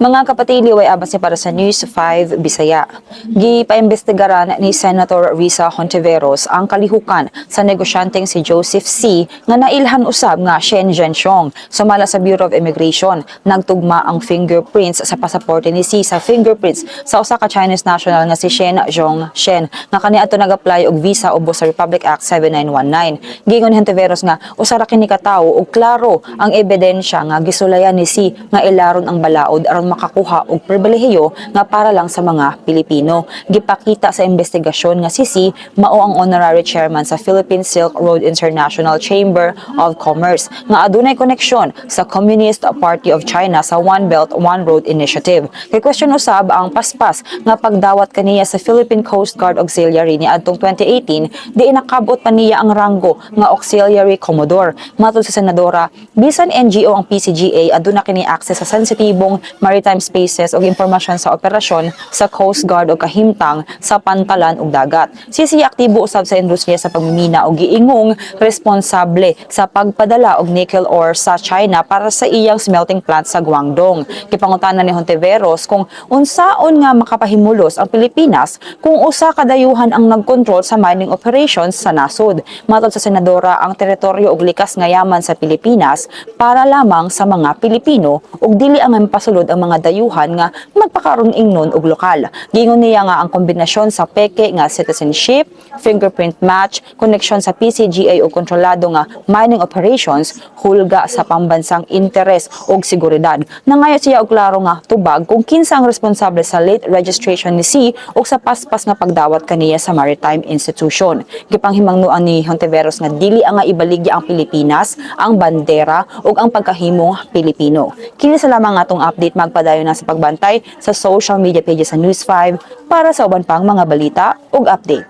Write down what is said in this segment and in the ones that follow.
Mga kapatili way abas para sa News 5 Bisaya. Gipaimbestigaran ni Senator Risa Hontiveros ang kalihukan sa negosyanteng si Joseph C. nga nailhan usab nga Shen Zhenxiong. Sumala sa Bureau of Immigration, nagtugma ang fingerprints sa pasaporte ni C sa fingerprints sa usa ka Chinese national nga si Shen Zhong Shen nga kaniadto nag-apply og visa ubos sa Republic Act 7919. Gingon Hontiveros nga usa ra kini ka tawo og klaro ang ebidensya nga gisulayan ni C nga ilaron ang balaod aron makakuha og pribilehiyo nga para lang sa mga Pilipino. Gipakita sa investigasyon nga si C mao ang honorary chairman sa Philippine Silk Road International Chamber of Commerce nga adunay koneksyon sa Communist Party of China sa One Belt One Road Initiative. Kay question usab ang paspas nga pagdawat kaniya sa Philippine Coast Guard Auxiliary ni adtong 2018 di nakabot pa niya ang ranggo nga Auxiliary Commodore. Matod sa senadora, bisan NGO ang PCGA aduna kini access sa sensitibong maritime spaces ug impormasyon sa operasyon sa Coast Guard o kahimtang sa pantalan ug dagat. Sisi aktibo usab sa industriya sa pagmimina ug giingong responsable sa pagpadala og nickel ore sa China para sa iyang smelting plant sa Guangdong. Gipangutanan ni Hontiveros kung unsaon nga makapahimulos ang Pilipinas kung usa ka dayuhan ang nagkontrol sa mining operations sa nasod. Matod sa senadora, ang teritoryo ug likas nga yaman sa Pilipinas para lamang sa mga Pilipino ug dili ang pasulod ang mga dayuhan nga magpakaroon ingnon og lokal. Gingon niya nga ang kombinasyon sa peke nga citizenship, fingerprint match, koneksyon sa PCGA o kontrolado nga mining operations hulga sa pambansang interes ug seguridad. Nangayo siya og klaro nga tubag kung kinsa ang responsable sa late registration ni C ug sa paspas nga pagdawat kaniya sa maritime institution. Gipanghimangnuan ni Hontiveros nga dili ang ibaligya ang Pilipinas, ang bandera ug ang pagkahimong Pilipino. Kini sa lamang atong update magpadayon na sa pagbantay sa social media pages sa News 5 para sa uban pang mga balita ug update.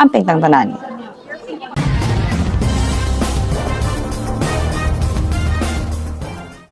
Amping tang tanan.